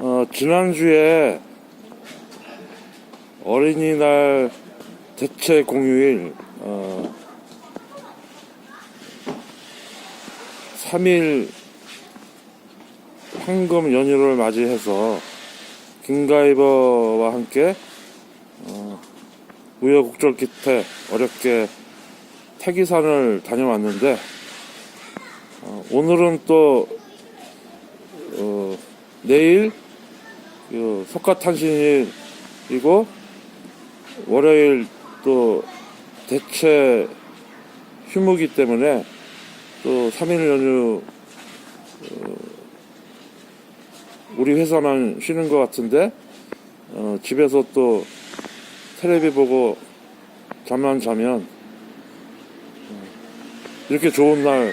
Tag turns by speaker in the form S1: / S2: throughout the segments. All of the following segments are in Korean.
S1: 어, 지난주에 어린이날 대체 공휴일 어, 3일 황금 연휴를 맞이해서 김가이버와 함께 어, 우여곡절 끝에 어렵게 태기산을 다녀왔는데 어, 오늘은 또 어, 내일 그 석가탄신일이고 월요일 또 대체 휴무기 때문에 또 3일 연휴 어, 우리 회사만 쉬는 것 같은데 어, 집에서 또 텔레비 보고 잠만 자면 어, 이렇게 좋은 날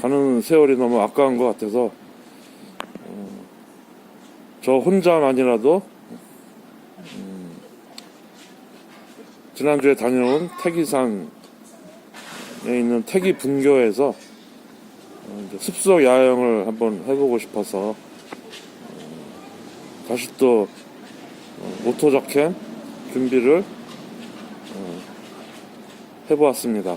S1: 가는 세월이 너무 아까운 것 같아서 어, 저 혼자만이라도 음, 지난주에 다녀온 태기산에 있는 태기 분교에서 어, 습속 야영을 한번 해보고 싶어서 어, 다시 또 어, 모토자캠 준비를 어, 해보았습니다.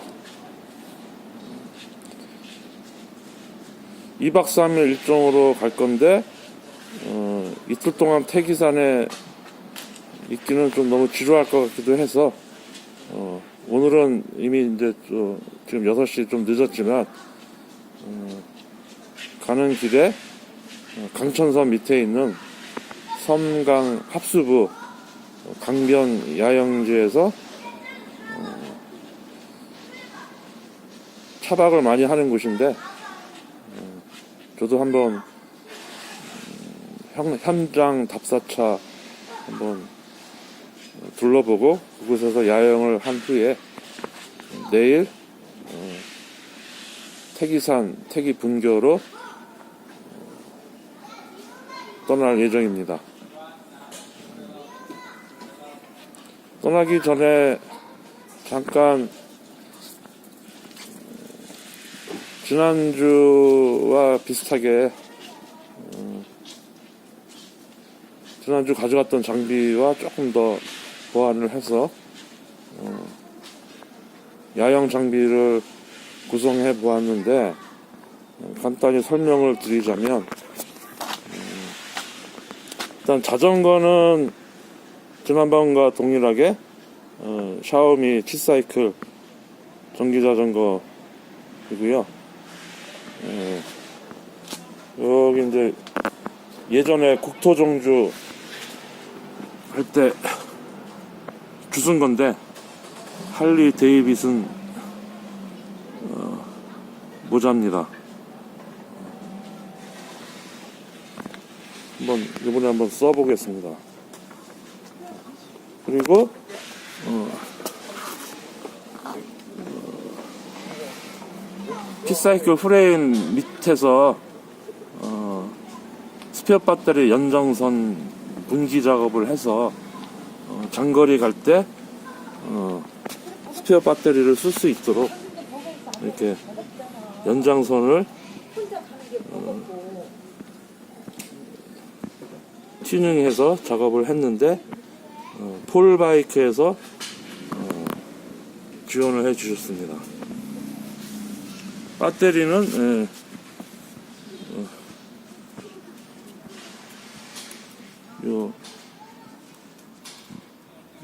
S1: 2박 3일 일정으로 갈 건데 어, 이틀 동안 태기산에 있기는 좀 너무 지루할 것 같기도 해서 어, 오늘은 이미 이제 또 지금 6시 좀 늦었지만 어, 가는 길에 어, 강천섬 밑에 있는 섬강 합수부 어, 강변 야영지에서 어, 차박을 많이 하는 곳인데 저도 한번 음, 현, 현장 답사차 한번 둘러보고 그곳에서 야영을 한 후에 내일 어, 태기산 태기 분교로 떠날 예정입니다. 떠나기 전에 잠깐 지난주와 비슷하게 어, 지난주 가져갔던 장비와 조금 더 보완을 해서 어, 야영 장비를 구성해 보았는데 어, 간단히 설명을 드리자면 음, 일단 자전거는 지난번과 동일하게 어, 샤오미 치사이클 전기 자전거이고요. 예. 여기 이제 예전에 국토종주 할 때 주순 건데 할리 데이빗은 어, 모자입니다. 한번 이번에 한번 써보겠습니다. 그리고 어, 피사이클 프레임 밑에서 어, 스페어 배터리 연장선 분기 작업을 해서 어, 장거리 갈 때 어, 스페어 배터리를 쓸 수 있도록 이렇게 연장선을 어, 튜닝해서 작업을 했는데 어, 폴바이크에서 어, 지원을 해 주셨습니다. 배터리는 예, 어, 요,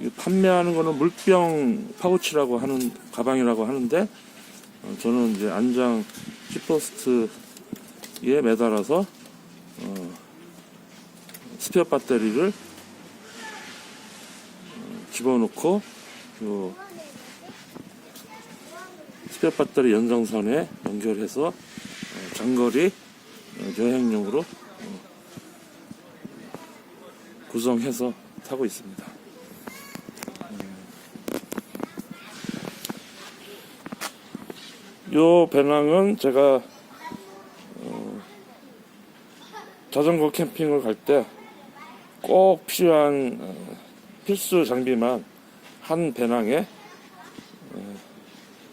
S1: 이 판매하는 거는 물병 파우치라고 하는 가방이라고 하는데 어, 저는 이제 안장 히포스트에 매달아서 어, 스페어 배터리를 어, 집어넣고 요 스페어 배터리 연장선에 연결해서 어, 장거리 어, 여행용으로 어, 구성해서 타고 있습니다. 요 배낭은 제가 어, 자전거 캠핑을 갈 때 꼭 필요한 어, 필수 장비만 한 배낭에 어,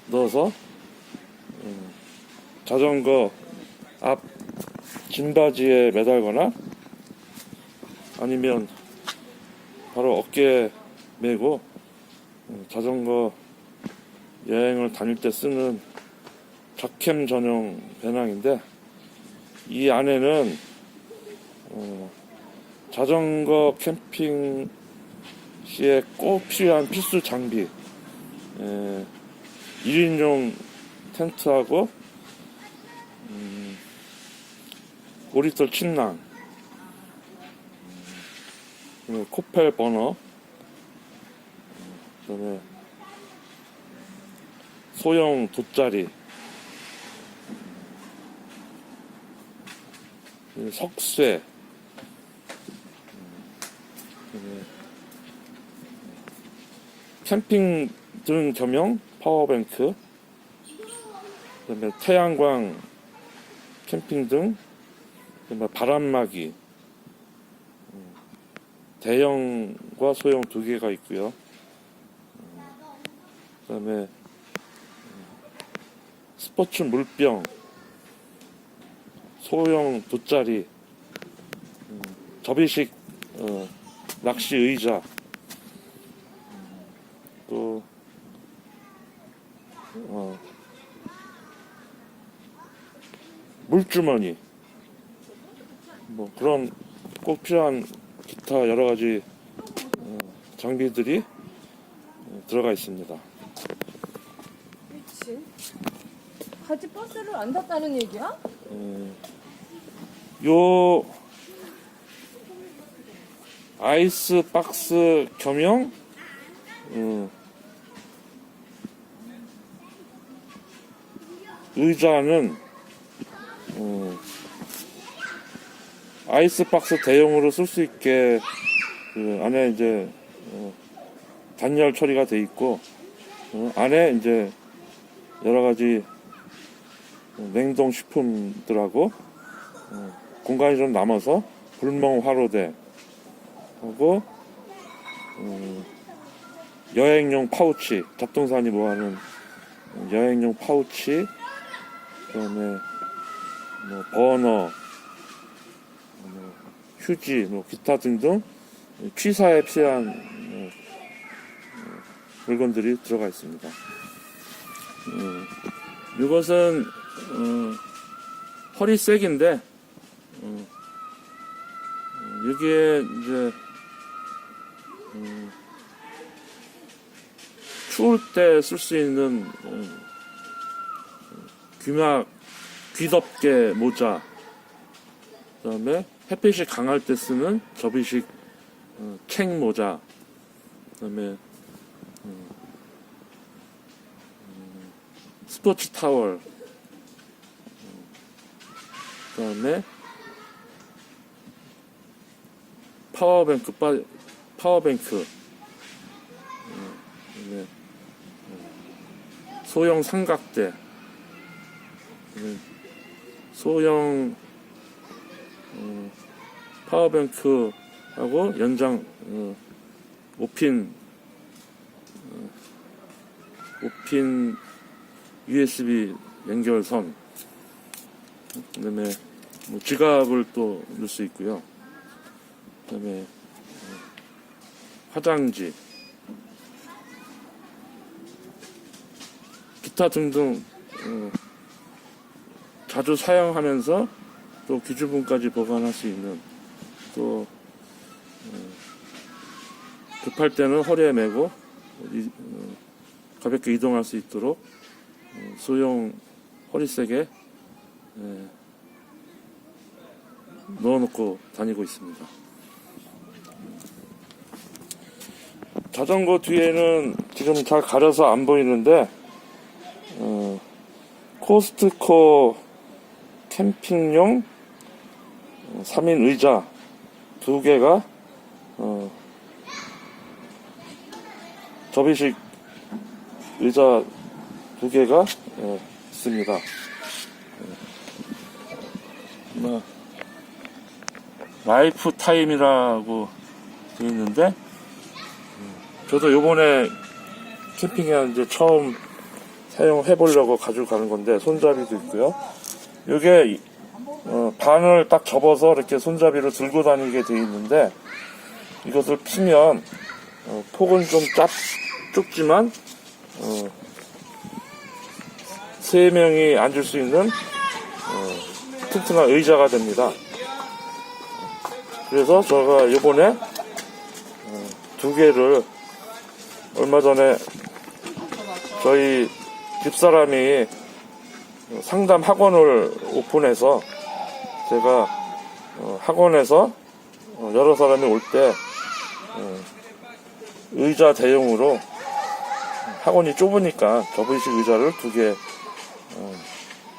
S1: 넣어서 어, 자전거 앞 긴바지에 매달거나 아니면 바로 어깨에 메고 어, 자전거 여행을 다닐 때 쓰는 좌캠 전용 배낭인데 이 안에는 어, 자전거 캠핑 시에 꼭 필요한 필수 장비 에, 1인용 텐트하고 음, 5리터 침낭 그다음에 코펠 버너 그다음에 소형 돗자리 석쇠. 그다음에 캠핑 등 겸용 파워뱅크. 그다음에 태양광 캠핑 등. 그다음에 바람막이. 음, 대형과 소형 두 개가 있고요. 음, 그다음에 음, 스포츠 물병, 소형 돗자리, 음, 접이식 어, 낚시 의자, 음, 또 어, 물주머니, 뭐 그런 꼭 필요한 기타 여러 가지 어, 장비들이 어, 들어가 있습니다.
S2: 미친. 같이 버스를 안 탔다는 얘기야?
S1: 요 아이스 박스 겸용 어, 의자는 어, 아이스 박스 대용으로 쓸 수 있게 그 안에 이제 어, 단열 처리가 돼 있고 어, 안에 이제 여러 가지 냉동 식품들하고 공간이 좀 남아서 불멍 화로대 하고 음, 여행용 파우치 잡동사니 뭐하는 여행용 파우치 그다음에 뭐 버너 뭐 휴지 뭐 기타 등등 취사에 필요한 어, 어, 물건들이 들어가 있습니다. 음, 이것은 어, 허리 색인데 어, 어, 여기에 이제 음, 추울 때 쓸 수 있는 어, 귀막 귀덮개 모자 그 다음에 햇빛이 강할 때 쓰는 접이식 어, 챙 모자 그 다음에 음, 음, 스포츠 타월. 그 다음에 파워뱅크 빠 파워뱅크. 어, 그다음에 어, 소형 삼각대. 그다음에 소형 어, 파워뱅크하고 연장 어, 5핀 어, 5핀 USB 연결선. 그 다음에 뭐 지갑을 또 넣을 수 있고요. 그다음에 어, 화장지, 기타 등등 어, 자주 사용하면서 또 기주분까지 보관할 수 있는 또 어, 급할 때는 허리에 메고 가볍게 이동할 수 있도록 어, 소형 허리색에 예, 넣어놓고 다니고 있습니다. 자전거 뒤에는 지금 잘 가려서 안 보이는데 어, 코스트코 캠핑용 3인 의자 두 개가 어, 접이식 의자 두 개가 예, 있습니다. 뭐, 라이프 타임이라고 되어 있는데, 음, 저도 요번에 캠핑에 이제 처음 사용해 보려고 가지고 가는 건데, 손잡이도 있고요. 요게 어, 반을 딱 접어서 이렇게 손잡이로 들고 다니게 돼 있는데 이것을 피면 어, 폭은 좀 짭, 좁지만 어, 세 명이 앉을 수 있는 어, 튼튼한 의자가 됩니다. 그래서 제가 이번에 어, 두 개를 얼마 전에 저희 집사람이 상담 학원을 오픈해서 제가 어, 학원에서 어, 여러 사람이 올 때 의자 대용으로 학원이 좁으니까 접이식 의자를 두 개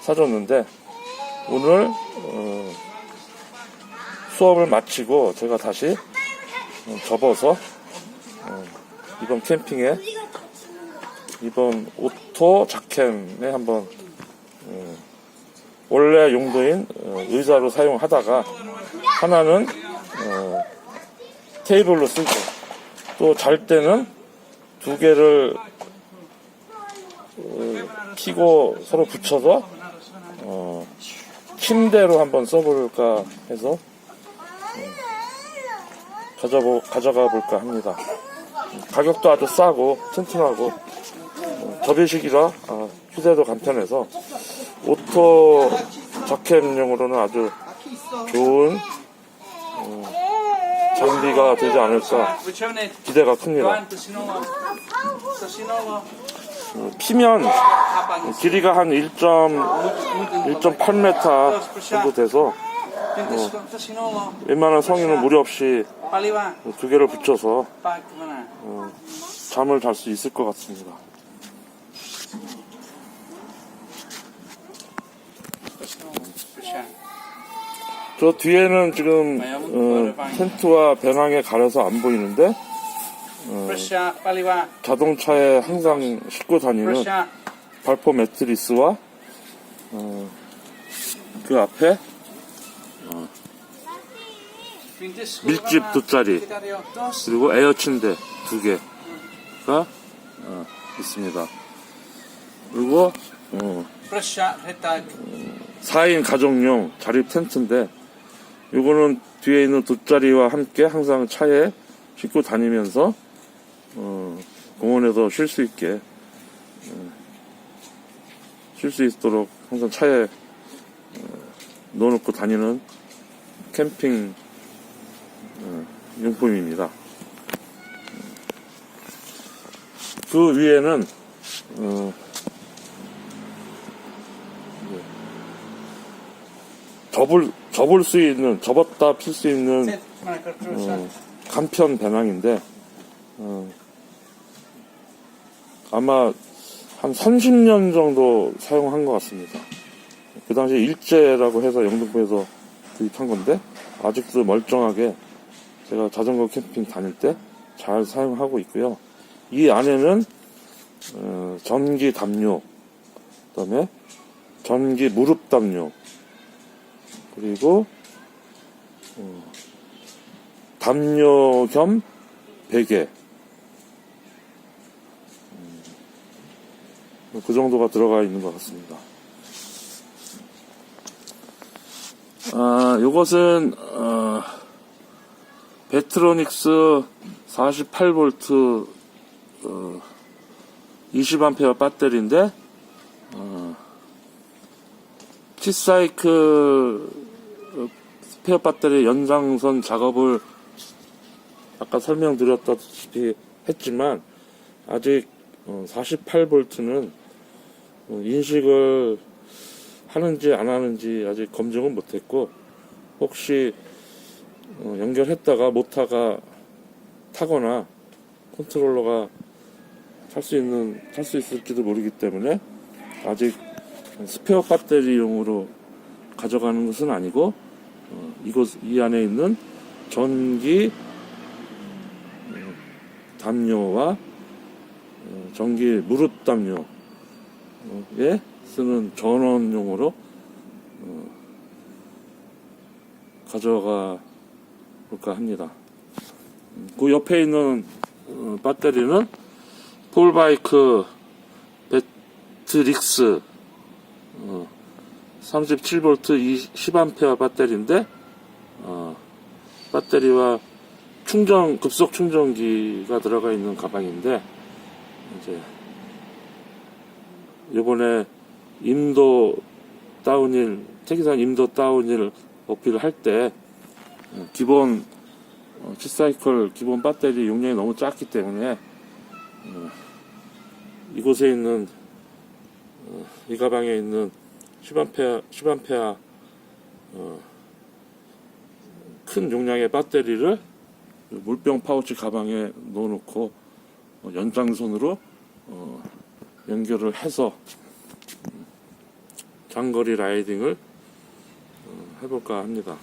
S1: 사줬는데 오늘 어, 수업을 마치고 제가 다시 어, 접어서 어, 이번 캠핑에 이번 오토 자캠에 한번 어, 원래 용도인 어, 의자로 사용하다가 하나는 어, 테이블로 쓰고 또 잘 때는 두 개를 어, 피고 서로 붙여서 어, 침대로 한번 써볼까 해서 어, 가져보, 가져가 볼까 합니다. 가격도 아주 싸고 튼튼하고 어, 접이식이라 아, 휴대도 간편해서 오토 자캠용으로는 아주 좋은 어, 장비가 되지 않을까. 기대가 큽니다. 어, 피면. 길이가 한 1.8m 정도 돼서
S3: Sinova.
S1: 웬만한 성인은 무리 없이. 두 개를 붙여서
S3: na.
S1: 잠을 잘 수 있을 것 같습니다. 저 뒤에는 지금 어, 텐트와 배낭에 가려서 안 보이는데.
S3: Paliwa.
S1: 자동차에 항상 싣고 다니는. 발포 매트리스와 어, 그 앞에 밀집. 두.
S3: Dos.
S1: 그리고 에어 침대 두 개가 어, 있습니다. 그리고 어,
S3: Pressure. Hetag.
S1: 4인 가정용 자립 텐트인데 요거는 뒤에 있는 돗자리와 함께 항상 차에 싣고 다니면서 어, 공원에서 쉴 수 있게 쉴수 있도록 항상 차에 어, 넣어놓고 다니는 캠핑 어, 용품입니다. 그 위에는 어, 접을 접을 수 있는 접었다 필 수 있는
S3: pressure.
S1: 간편 배낭인데 어, 아마 한 30년 정도 사용한 것 같습니다. 그 당시에 일제라고 해서 영등포에서 구입한 건데 아직도 멀쩡하게 제가 자전거 캠핑 다닐 때 잘 사용하고 있고요. 이 안에는 어, 전기 담요, 그다음에 전기 무릎 담요, 그리고 어, 담요 겸 베개 음, 그 정도가 들어가 있는 것 같습니다. 아, 요것은 어, 베트로닉스 48V 어, 20A 배터리인데 어, 티사이클 어, 스페어 배터리 연장선 작업을 아까 설명드렸다시피 했지만 아직 48V는 어, 인식을 하는지 안 하는지 아직 검증은 못했고 혹시 어, 연결했다가 모타가 타거나 컨트롤러가 탈 수 있는 탈 수 있을지도 모르기 때문에 아직 스페어 배터리용으로 가져가는 것은 아니고 어, 이곳 이 안에 있는 전기 어, 담요와 어, 전기 무릎 담요에 쓰는 전원용으로 어, 가져가 볼까 합니다. 음, 그 옆에 있는 어, 배터리는 폴바이크 배트릭스 어, 37V 10A 배터리인데 어, 배터리와 충전 급속 충전기가 들어가 있는 가방인데 이제 이번에 임도 다운힐 태기산 임도 다운힐 어필을 할때 기본 어, 7사이클 기본 배터리 용량이 너무 작기 때문에 어, 이곳에 있는 어, 이 가방에 있는 10A 10A 어, 큰 용량의 배터리를 물병 파우치 가방에 넣어놓고 어, 연장선으로 어, 연결을 해서 음, 장거리 라이딩을 어, 해볼까 합니다.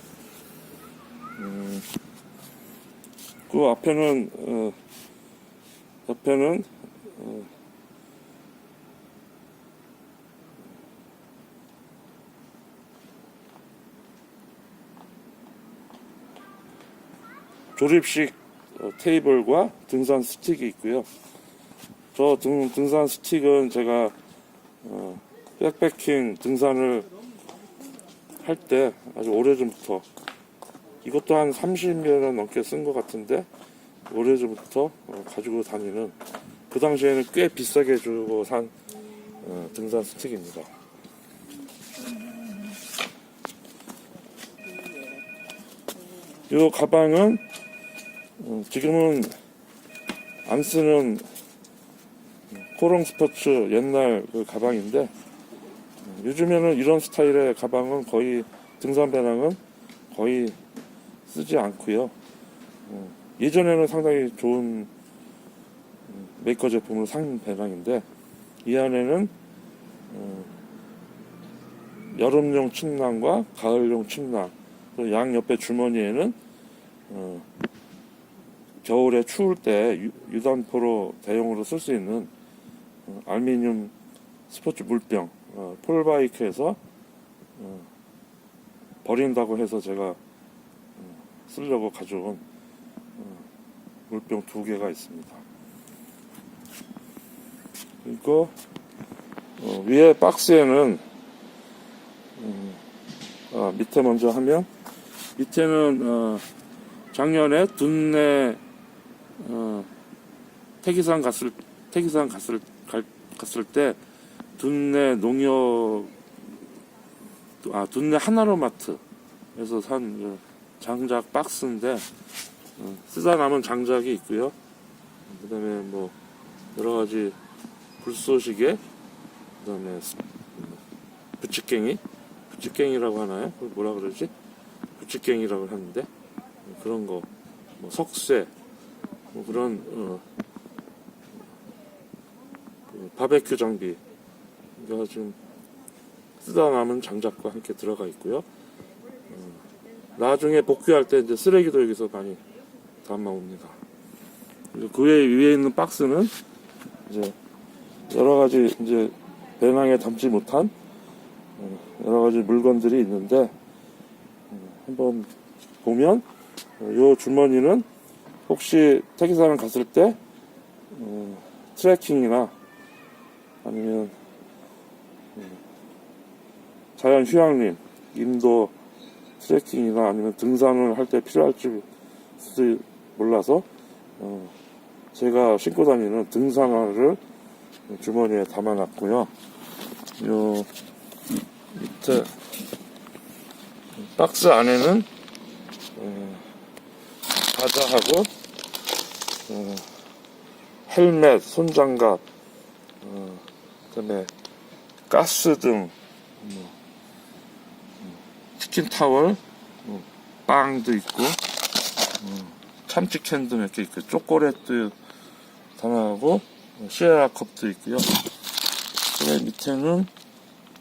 S1: 음, 그 앞에는 어, 옆에는 어, 조립식 어, 테이블과 등산 스틱이 있고요. 저 등, 등산 스틱은 제가 어, 백패킹 등산을 할 때 아주 오래전부터 이것도 한 30년 넘게 쓴 것 같은데 오래전부터 어, 가지고 다니는 그 당시에는 꽤 비싸게 주고 산 어, 등산 스틱입니다. 이 가방은 어, 지금은 안 쓰는 코롱 스포츠 옛날 그 가방인데 어, 요즘에는 이런 스타일의 가방은 거의 등산 배낭은 거의 쓰지 않고요. 어, 예전에는 상당히 좋은 음, 메이커 제품을 산 배낭인데 이 안에는 어, 여름용 침낭과 가을용 침낭 또 양 옆에 주머니에는 어, 겨울에 추울 때 유- 유단포로 대용으로 쓸 수 있는 어, 알루미늄 스포츠 물병 어, 폴바이크에서 어, 버린다고 해서 제가 어, 쓰려고 가져온 어, 물병 두 개가 있습니다. 그리고 어, 위에 박스에는 음, 아, 밑에 먼저 하면 밑에는 어, 작년에 둔내 어, 태기산 갔을 태기산 갔을 갈- 갔을 때 둔내 농협 아 둔내 하나로마트에서 산그 장작 박스인데 어, 쓰다 남은 장작이 있고요. 그다음에 뭐 여러 가지 불쏘시개 그다음에 스- 부치깽이 부치깽이라고 하나요? 뭐라 그러지? 부치깽이라고 하는데 그런 거, 뭐 석쇠, 뭐 그런 어, 그 바베큐 장비 가 지금 쓰다 남은 장작과 함께 들어가 있고요. 어, 나중에 복귀할 때 이제 쓰레기도 여기서 많이 담아옵니다. 그 위에 있는 박스는 이제 여러 가지 이제 배낭에 담지 못한 어, 여러 가지 물건들이 있는데 어, 한번 보면 어, 요 주머니는 혹시 태기산을 갔을 때 어, 트레킹이나 아니면 어, 자연 휴양림, 인도 트레킹이나 아니면 등산을 할 때 필요할지 몰라서 어, 제가 신고 다니는 등산화를 주머니에 담아놨고요. 요 밑에 박스 안에는 어, 과자하고 어, 헬멧, 손장갑, 어, 그다음에 가스 등 뭐, 음, 치킨 타월, 뭐, 빵도 있고 음, 참치 캔도 몇 개 있고 초콜릿도 담아하고 시에라 컵도 있고요. 그 밑에는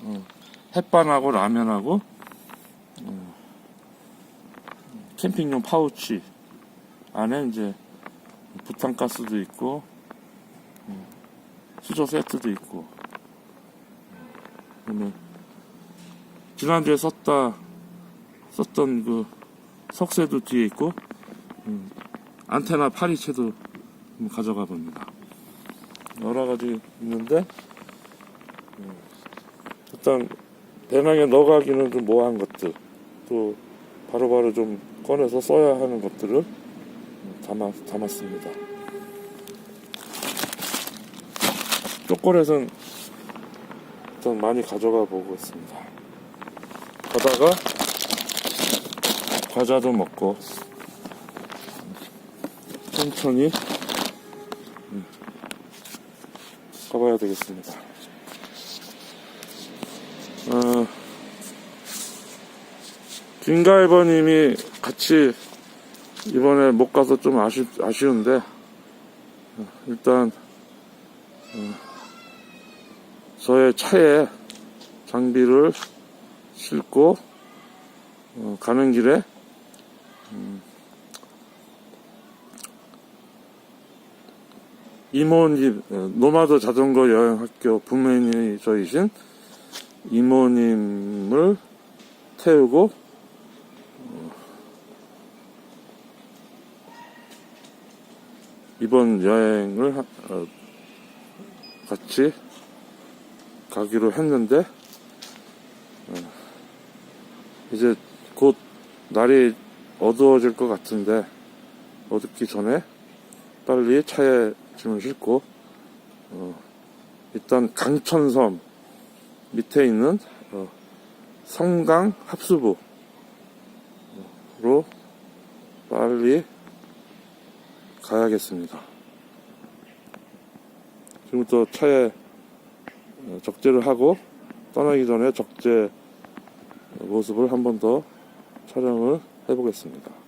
S1: 어, 햇반하고 라면하고 어, 캠핑용 파우치 안에 이제 부탄가스도 있고 음, 수저 세트도 있고 그다음에 지난주에 썼다 썼던 그 석쇠도 뒤에 있고 음, 안테나 파리채도 한번 가져가 봅니다. 여러 가지 있는데 음, 일단 배낭에 넣어가기는 좀 뭐한 것들 또 바로 바로 좀 꺼내서 써야 하는 것들을 담아, 담았습니다. 초콜릿은 일단 많이 가져가 보겠습니다. 가다가 과자도 먹고 천천히 음, 가봐야 되겠습니다. 어, 김가이버님이 같이 이번에 못 가서 좀 아쉬, 아쉬운데 어, 일단 어, 저의 차에 장비를 싣고 어, 가는 길에 음, 이모님 어, 노마드 자전거 여행 학교 부매니저이신 이모님을 태우고 어, 이번 여행을 하- 어, 같이 가기로 했는데 어, 이제 곧 날이 어두워질 것 같은데 어둡기 전에 빨리 차에 짐을 싣고 어, 일단 강천섬 밑에 있는 어, 성강 합수부로 빨리 가야겠습니다. 지금부터 차에 어, 적재를 하고 떠나기 전에 적재 모습을 한 번 더 촬영을 해보겠습니다.